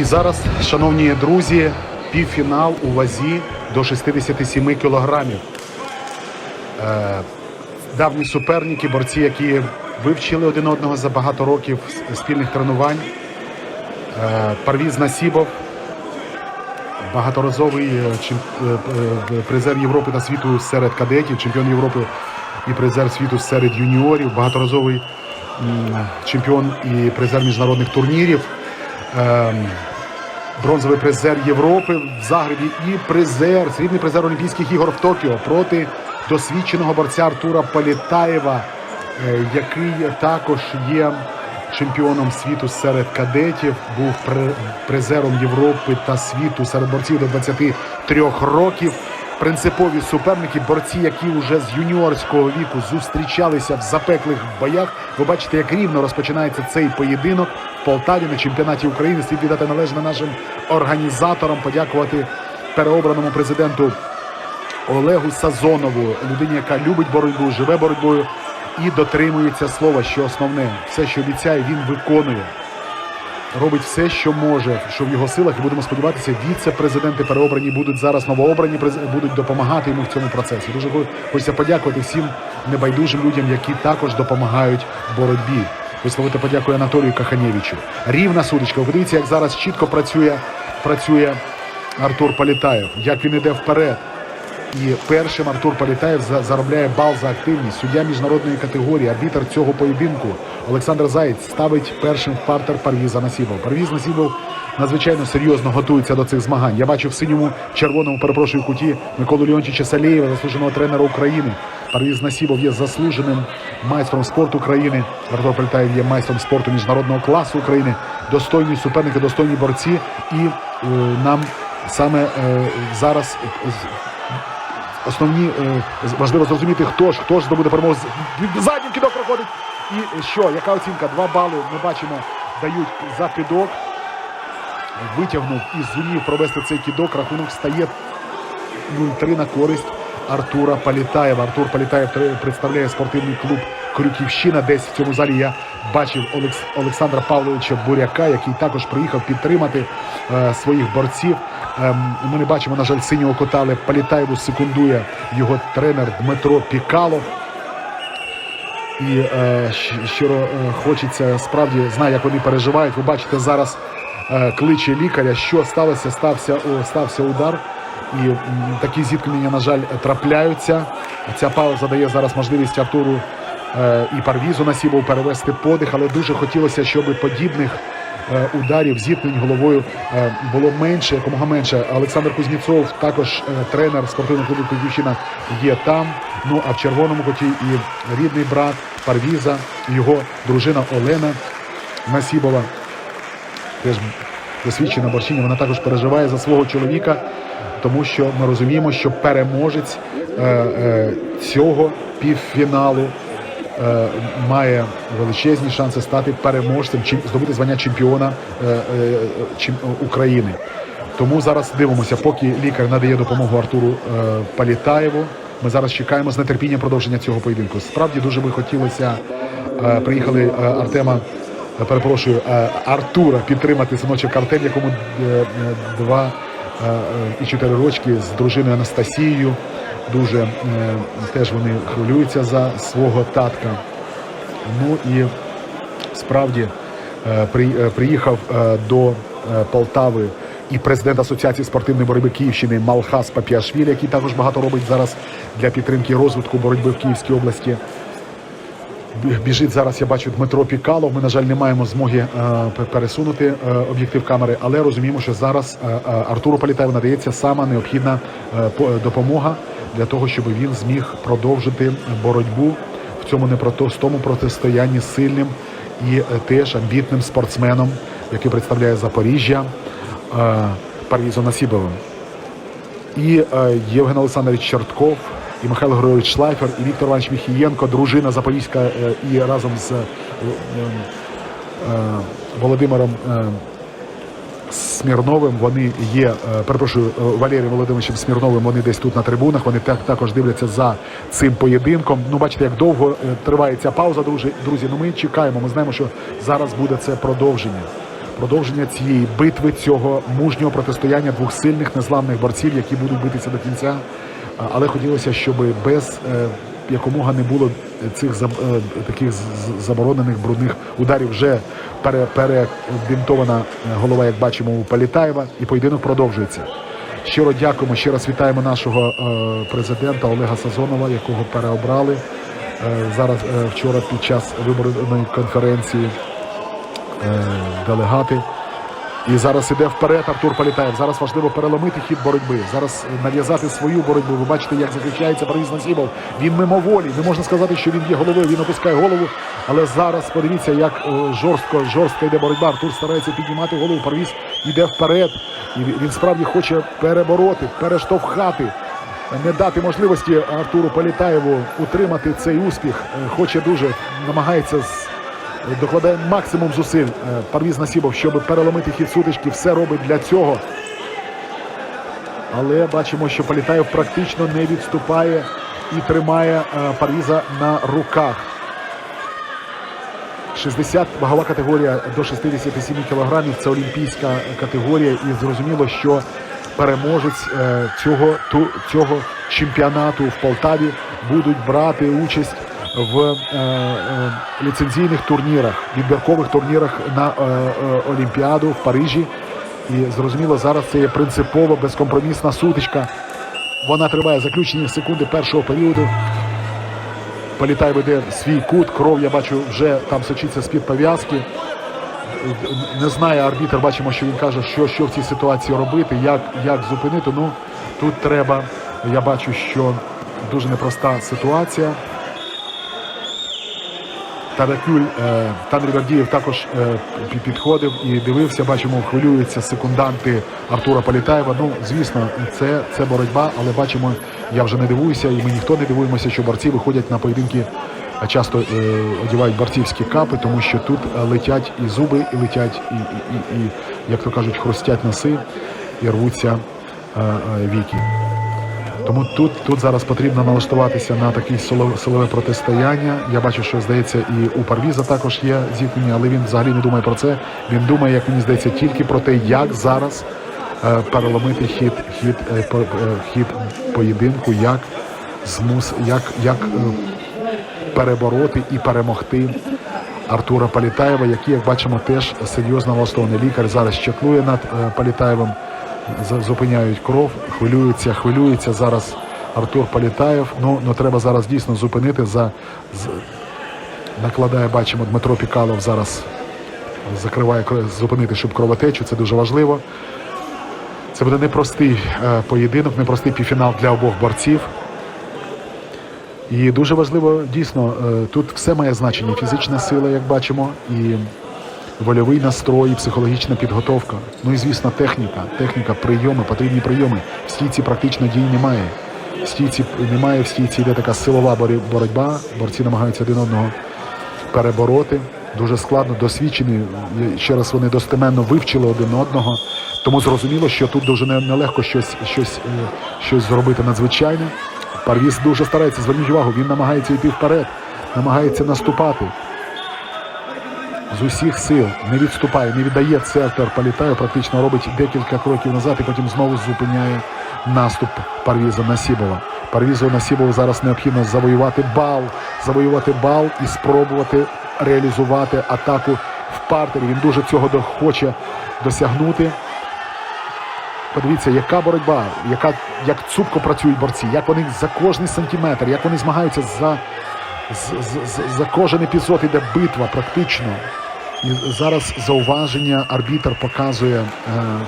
І зараз, шановні друзі, півфінал у вазі до 67 кілограмів. Е, давні суперники, борці, які вивчили один одного за багато років спільних тренувань. Е, Парвіз Насібов, багаторазовий е, призер Європи та світу серед кадетів, чемпіон Європи і призер світу серед юніорів, багаторазовий чемпіон і призер міжнародних турнірів. Бронзовий призер Європи в Загребі і призер, срібний призер Олімпійських ігор в Токіо проти досвідченого борця Артура Політаєва, е, який також є чемпіоном світу серед кадетів, був при- призером Європи та світу серед борців до 23 років. Принципові суперники, борці, які вже з юніорського віку зустрічалися в запеклих боях. Ви бачите, як рівно розпочинається цей поєдинок в Полтаві на чемпіонаті України. Слід віддати належне нашим організаторам, подякувати переобраному президенту Олегу Сазонову, людині, яка любить боротьбу, живе боротьбою і дотримується слова, що основне, все, що обіцяє, він виконує. Робить все, що може, що в його силах, і будемо сподіватися, віце-президенти переобрані будуть зараз новообрані, будуть допомагати йому в цьому процесі. Дуже хо- хочеться подякувати всім небайдужим людям, які також допомагають боротьбі. Висловити подякую Анатолію Каханєвичу. Рівна судочка. Ви Подивіться, як зараз чітко працює, працює Артур Політаєв, як він іде вперед. І першим Артур Політаєв за- заробляє бал за активність. Суддя міжнародної категорії, арбітр цього поєдинку Олександр Заєць ставить першим в партер Парвіза Насібов. Парвіз Насібов надзвичайно серйозно готується до цих змагань. Я бачу в синьому червоному перепрошую куті Миколу Леонтьовича Салєєва, заслуженого тренера України. Парвіз Насібов є заслуженим майстром спорту України. Артур Політаєв є майстром спорту міжнародного класу України. Достойні суперники, достойні борці. І е, нам саме е, зараз основні е, важливо зрозуміти, хто ж хто ж здобуде перемогу. З- Заднім кидок проходить. І що? Яка оцінка? Два бали ми бачимо, дають за кидок. Витягнув і зумів провести цей кидок. Рахунок стає 0-3 на користь Артура Палітаєва. Артур Палітаєв представляє спортивний клуб Крюківщина. Десь в цьому залі я бачив Олекс... Олександра Павловича Буряка, який також приїхав підтримати е, своїх борців. Ем, ми не бачимо, на жаль, синього кота, але Палітаєву секундує його тренер Дмитро Пікалов. І е, щиро е, хочеться справді знаю, як вони переживають. Ви бачите, зараз е, кличе лікаря. Що сталося? Стався стався удар. І такі зіткнення, на жаль, трапляються. Ця пауза дає зараз можливість Артуру і Парвізу Насібову перевести подих, але дуже хотілося, щоб подібних ударів, зіткнень головою е, було менше, якомога менше. Олександр Кузніцов, також е, тренер спортивного клубу Кузівщина, є там. Ну а в червоному коті і рідний брат Парвіза, його дружина Олена Насібова, теж досвідчена борчиня. Вона також переживає за свого чоловіка, тому що ми розуміємо, що переможець е, е, цього півфіналу е, має величезні шанси стати переможцем, чим- здобути звання чемпіона е, е, України. Тому зараз дивимося, поки лікар надає допомогу Артуру е, Палітаєву. Ми зараз чекаємо з нетерпінням продовження цього поєдинку. Справді дуже би хотілося. е, Приїхали е, Артема, е, перепрошую, е, Артура підтримати синочок Артем, якому е, е, два е, е, і чотири рочки з дружиною Анастасією. Дуже е, теж вони хвилюються за свого татка. Ну і справді е, е, приїхав до Полтави і президент Асоціації спортивної боротьби Київщини Малхас Папіашвілі, який також багато робить зараз для підтримки розвитку боротьби в Київській області. Біжить зараз, я бачу Дмитро Пікалов. Ми, на жаль, не маємо змоги пересунути об'єктив камери, але розуміємо, що зараз Артуру Політаєву надається сама необхідна допомога для того, щоб він зміг продовжити боротьбу в цьому непростому протистоянні з сильним і е, теж амбітним спортсменом, який представляє Запоріжжя е, Парвізом Насібовим. І е, Євген Олександрович Чортков, і Михайло Григорович Шлайфер, і Віктор Іванович Міхієнко, дружина Запорізька, і разом з Володимиром Смірновим. Вони є, е, перепрошую, е, Валерієм Володимировичем Смірновим. Вони десь тут на трибунах. Вони так також дивляться за цим поєдинком. Ну, бачите, як довго е, триває ця пауза, друзі. Друзі, ну ми чекаємо. Ми знаємо, що зараз буде це продовження. продовження цієї битви, цього мужнього протистояння двох сильних незламних борців, які будуть битися до кінця. Але хотілося, щоб без якомога не було цих е, таких заборонених брудних ударів. Вже пере, перебінтована е, голова, як бачимо, у Палітаєва, і поєдинок продовжується. Щиро дякуємо, ще раз вітаємо нашого е, президента Олега Сазонова, якого переобрали зараз вчора під час виборної конференції делегати. І зараз іде вперед Артур Політаєв. Зараз важливо переломити хід боротьби. Зараз нав'язати свою боротьбу. Ви бачите, як захищається Борис Насібов. Він мимоволі. Не можна сказати, що він є головою. Він опускає голову. Але зараз подивіться, як е, жорстко, жорстко йде боротьба. Артур старається піднімати голову. Парвіз йде вперед. І він- справді хоче перебороти, перештовхати. Не дати можливості Артуру Політаєву утримати цей успіх. Е, Хоче дуже, намагається докладає максимум зусиль е, Парвіз Насібов, щоб переломити хід сутички. Все робить для цього. Але бачимо, що Політаєв практично не відступає і тримає е, Парвіза на руках. 60 вагова категорія до 67 кілограмів. Це олімпійська категорія, і зрозуміло, що переможець е, цього цього чемпіонату в Полтаві будуть брати участь в е, е, ліцензійних турнірах, відбіркових турнірах на е, е, Олімпіаду в Парижі. І зрозуміло, зараз це є принципово безкомпромісна сутичка. Вона триває заключені секунди першого періоду. Політай веде свій кут, кров, я бачу, вже там сочиться з-під пов'язки. Не знає арбітр, бачимо, що він каже, що, що в цій ситуації робити, як, як зупинити. Ну, тут треба, я бачу, що дуже непроста ситуація. Таракюль, е, Танрі Гордієв також е, підходив і дивився, бачимо, хвилюються секунданти Артура Політаєва. Ну, звісно, це, це боротьба, але бачимо, я вже не дивуюся, і ми ніхто не дивуємося, що борці виходять на поєдинки, а часто е, одягають борцівські капи, тому що тут летять і зуби, і летять, і, і, і, і як то кажуть, хрустять носи і рвуться віки. Тому тут, тут зараз потрібно налаштуватися на таке силове, протистояння. Я бачу, що здається, і у Парвіза також є зіткнення, але він взагалі не думає про це. Він думає, як мені здається, тільки про те, як зараз е, переломити хід, хід, е, е, хід поєдинку, як змус, як, як перебороти і перемогти Артура Політаєва, який, як бачимо, теж серйозно налаштований лікар. Зараз чеклує над Політаєвим, з- зупиняють кров, хвилюється, хвилюється зараз Артур Політаєв. Ну, ну треба зараз дійсно зупинити. За, з, накладає, бачимо, Дмитро Пікалов зараз закриває зупинити, щоб кровотечу. Це дуже важливо. Це буде непростий е, поєдинок, непростий півфінал для обох борців. І дуже важливо, дійсно, е, тут все має значення. Фізична сила, як бачимо, і вольовий настрой, психологічна підготовка. Ну і звісно, техніка. Техніка, прийоми, потрібні прийоми. В стійці практично дій немає. В стійці немає, в стійці йде така силова боротьба. Борці намагаються один одного перебороти. Дуже складно, досвідчені. Ще раз вони достеменно вивчили один одного. Тому зрозуміло, що тут дуже не- нелегко щось, щось, е, щось зробити надзвичайне. Парвіз дуже старається, зверніть увагу, він намагається йти вперед, намагається наступати з усіх сил, не відступає, не віддає центр, політає, практично робить декілька кроків назад і потім знову зупиняє наступ Парвіза Насібова. Парвізу Насібову зараз необхідно завоювати бал, завоювати бал і спробувати реалізувати атаку в партері. Він дуже цього хоче досягнути. Подивіться, яка боротьба, яка, як цупко працюють борці, як вони за кожний сантиметр, як вони змагаються за, за кожен епізод іде битва практично. І зараз зауваження арбітр показує, е,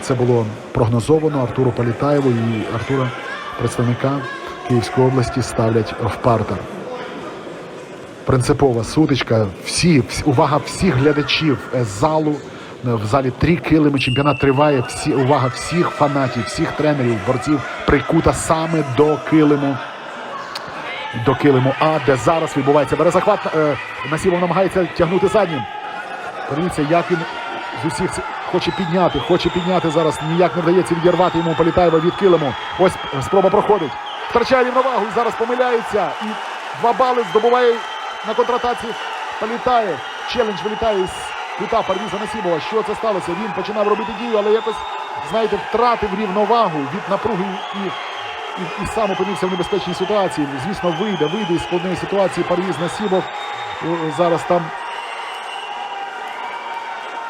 це було прогнозовано Артуру Політаєву і Артура, представника Київської області, ставлять в партер. Принципова сутичка. Всі увага всіх глядачів е, залу. Е, В залі три килими. Чемпіонат триває. Всі увага всіх фанатів, всіх тренерів, борців прикута саме до килиму. До килиму А, де зараз відбувається перезахват. Е, Насівов намагається тягнути заднім. Подивіться, як він з усіх хоче підняти, хоче підняти зараз. Ніяк не вдається відірвати йому Політаєва від килиму. Ось спроба проходить. Втрачає рівновагу і зараз помиляється. І два бали здобуває на контратаці Політаєв. Челендж вилітає із кута Парвіза Насібова. Що це сталося? Він починав робити дію, але якось, знаєте, втратив рівновагу від напруги і, і, і сам опинився в небезпечній ситуації. Звісно, вийде, вийде із складної ситуації Парвіз Насібов. О, Зараз там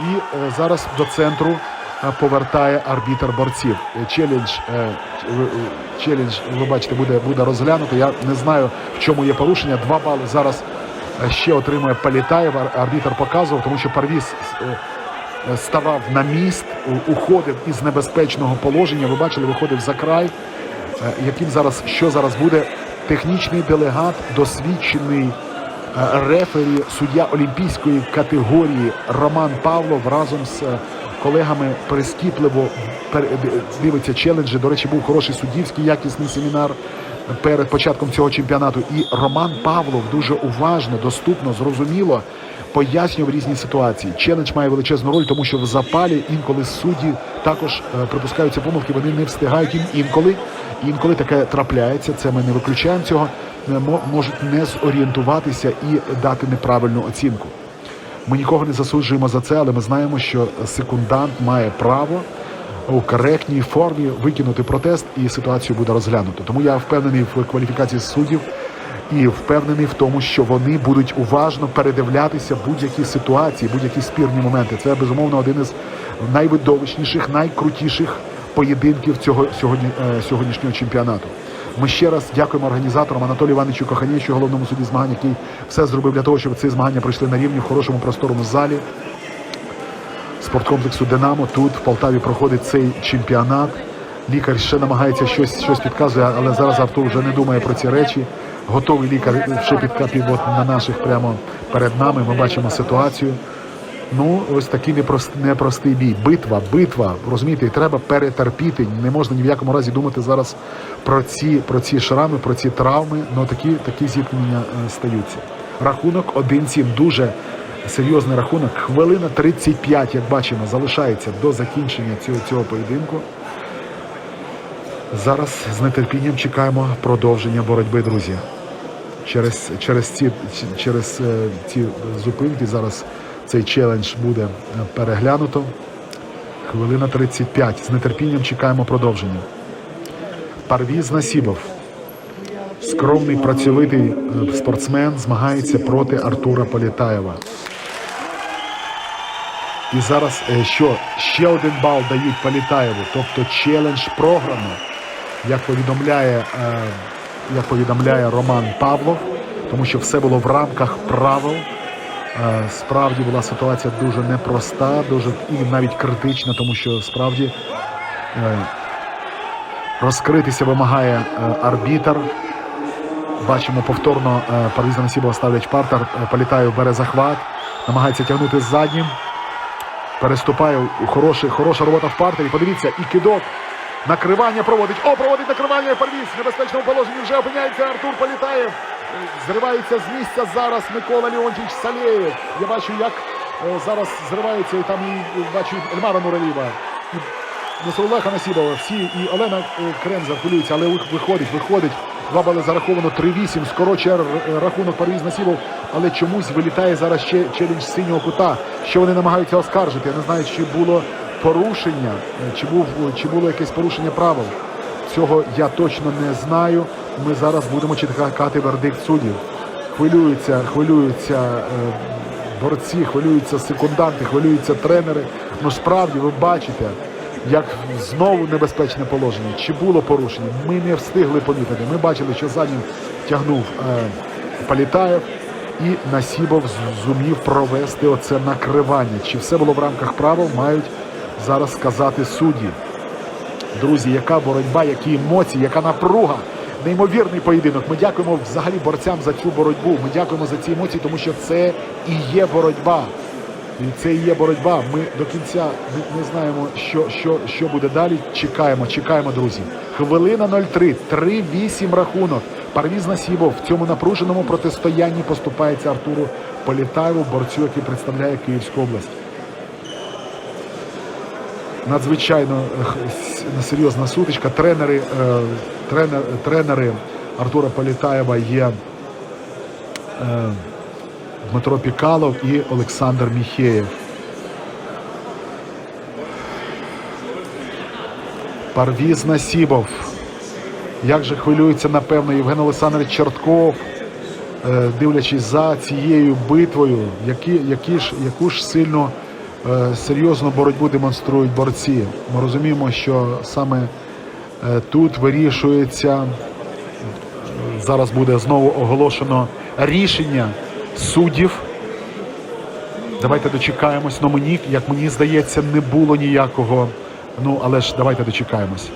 і е, зараз до центру е, повертає арбітр борців. Е, Челендж, е, е, челендж, ви бачите, буде, буде розглянуто. Я не знаю, в чому є порушення. Два бали зараз е, ще отримує Палітаєв. Ар- Арбітр показував, тому що Парвіз е, е, ставав на міст, уходив із небезпечного положення. Ви бачили, виходив за край. Е, Яким зараз що зараз буде? Технічний делегат, досвідчений е, рефері, суддя олімпійської категорії Роман Павлов разом з е, колегами прискіпливо дивиться челенджі. До речі, був хороший суддівський якісний семінар перед початком цього чемпіонату. І Роман Павлов дуже уважно, доступно, зрозуміло пояснював різні ситуації. Челендж має величезну роль, тому що в запалі інколи судді також е, припускаються помилки, вони не встигають їм інколи. Інколи таке трапляється. Це ми не виключаємо цього. е, Можуть не зорієнтуватися і дати неправильну оцінку. Ми нікого не засуджуємо за це, але ми знаємо, що секундант має право у коректній формі викинути протест, і ситуацію буде розглянуто. Тому я впевнений в кваліфікації суддів і впевнений в тому, що вони будуть уважно передивлятися будь-які ситуації, будь-які спірні моменти. Це безумовно один із найвидовищніших, найкрутіших поєдинків цього сьогодні, е, сьогоднішнього чемпіонату. Ми ще раз дякуємо організаторам Анатолію Івановичу Коханєвичу, головному судді змагань, який все зробив для того, щоб ці змагання пройшли на рівні в хорошому просторому залі спорткомплексу Динамо. Тут в Полтаві проходить цей чемпіонат. Лікар ще намагається щось, щось підказує, але зараз Артур вже не думає про ці речі. Готовий лікар ще підкапів от на наших прямо перед нами. Ми бачимо ситуацію. Ну, ось такий непрост, непростий бій. Битва, битва. Розумієте, і треба перетерпіти. Не можна ні в якому разі думати зараз про ці, про ці шрами, про ці травми. Ну такі, такі зіткнення е, стаються. Рахунок 1-7. Дуже серйозний рахунок. Хвилина 35, як бачимо, залишається до закінчення цього, цього поєдинку. Зараз з нетерпінням чекаємо продовження боротьби, друзі. Через, через, ці, через е, ці зупинки зараз цей челендж буде е, переглянуто. Хвилина 35. З нетерпінням чекаємо продовження. Парвіз Насібов. Скромний працьовитий е, спортсмен змагається проти Артура Політаєва. І зараз що? Ще один бал дають Політаєву. Тобто челендж програно, як повідомляє, е, як повідомляє Роман Павлов, тому що все було в рамках правил. Е, Справді була ситуація дуже непроста, дуже і навіть критична, тому що справді е, розкритися вимагає арбітр. Бачимо повторно Парвіза Насібова ставлять партер. Політаєв бере захват, намагається тягнути з заднім. Переступає хороший, хороша робота в партері. Подивіться, і кидок. Накривання проводить. О, проводить накривання Парвіз. В небезпечному положенні вже опиняється Артур Політаєв. Зривається з місця зараз Микола Леонтьович Салєєв. Я бачу, як е, зараз зривається і там і бачу Ельмара Нураліва. Насрулаха Насібова, всі і Олена е, Кремза хвилюються, але виходить, виходить. Два бали зараховано 3-8, скорочує е, рахунок Парвіз Насібов, але чомусь вилітає зараз ще челендж синього кута, що вони намагаються оскаржити. Я не знаю, чи було порушення, чи, був, чи було якесь порушення правил. Цього я точно не знаю. Ми зараз будемо чекати вердикт суддів. Хвилюються, хвилюються е, борці, хвилюються секунданти, хвилюються тренери. Ну справді ви бачите, як знову небезпечне положення. Чи було порушення? Ми не встигли помітити. Ми бачили, що за ним тягнув е, Палітаєв і Насібов зумів провести оце накривання. Чи все було в рамках правил, мають зараз сказати судді. Друзі, яка боротьба, які емоції, яка напруга. Неймовірний поєдинок. Ми дякуємо взагалі борцям за цю боротьбу. Ми дякуємо за ці емоції, тому що це і є боротьба. І це і є боротьба. Ми до кінця не, знаємо, що, що, що буде далі. Чекаємо, чекаємо, друзі. Хвилина 0-3, 3-8 рахунок. Парвіз Насібов в цьому напруженому протистоянні поступається Артуру Політаєву, борцю, який представляє Київську область надзвичайно е, серйозна сутичка. Тренери е, тренер, тренери Артура Політаєва є е, Дмитро Пікалов і Олександр Міхеєв. Парвіз Насібов. Як же хвилюється, напевно, Євген Олександрович Чертков, дивлячись за цією битвою, які, які ж, яку ж сильно серйозну боротьбу демонструють борці. Ми розуміємо, що саме е, тут вирішується. Зараз буде знову оголошено рішення суддів. Давайте дочекаємось. Ну мені, як мені здається, не було ніякого. Ну, але ж давайте дочекаємось.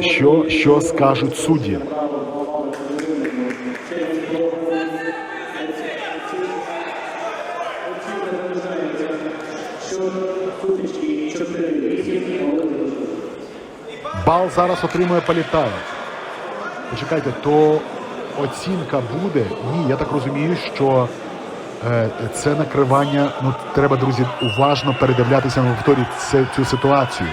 Що, що скажуть судді? Бал зараз отримує Політаєв. Почекайте, то оцінка буде? Ні, я так розумію, що е, це накривання. Ну, треба, друзі, уважно передивлятися на повторі цю ситуацію.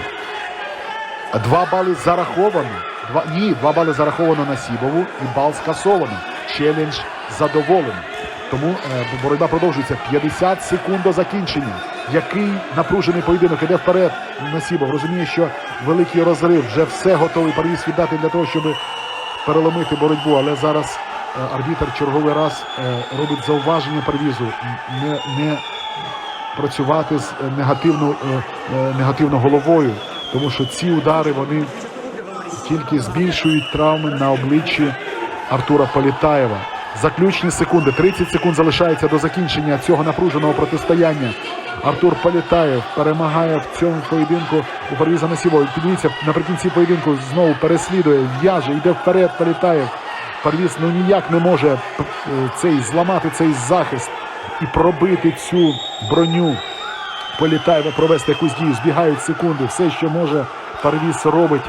Два бали зараховано. Два, ні, два бали зараховано на Сібову і бал скасовано. Челендж задоволений. Тому е, боротьба продовжується. 50 секунд до закінчення. Який напружений поєдинок іде вперед. Насібов розуміє, що великий розрив вже все готовий Парвіз віддати для того, щоб переломити боротьбу. Але зараз е, арбітр черговий раз е, робить зауваження Парвізу не, не працювати з е, негативно, негативно головою, тому що ці удари вони тільки збільшують травми на обличчі Артура Політаєва. Заключні секунди, 30 секунд залишається до закінчення цього напруженого протистояння. Артур Політаєв перемагає в цьому поєдинку у Парвіза Насівова. Підивіться, наприкінці поєдинку знову переслідує, в'яже, йде вперед Політаєв. Парвіз ну ніяк не може е, цей зламати цей захист і пробити цю броню. Політаєва провести якусь дію, збігають секунди. Все, що може Парвіз робить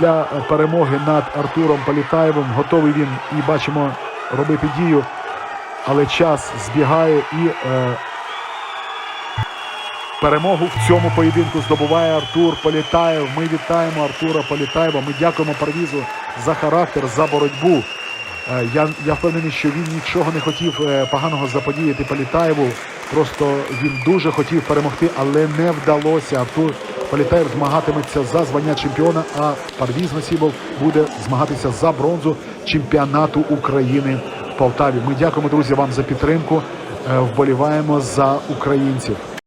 для перемоги над Артуром Політаєвим. Готовий він і бачимо робити дію, але час збігає і е, перемогу в цьому поєдинку здобуває Артур Політаєв. Ми вітаємо Артура Політаєва. Ми дякуємо Парвізу за характер, за боротьбу. Е, Я, я впевнений, що він нічого не хотів е, поганого заподіяти Політаєву. Просто він дуже хотів перемогти, але не вдалося. Артур Політаєв змагатиметься за звання чемпіона, а Парвіз Насібов буде змагатися за бронзу чемпіонату України в Полтаві. Ми дякуємо, друзі, вам за підтримку. Е, Вболіваємо за українців.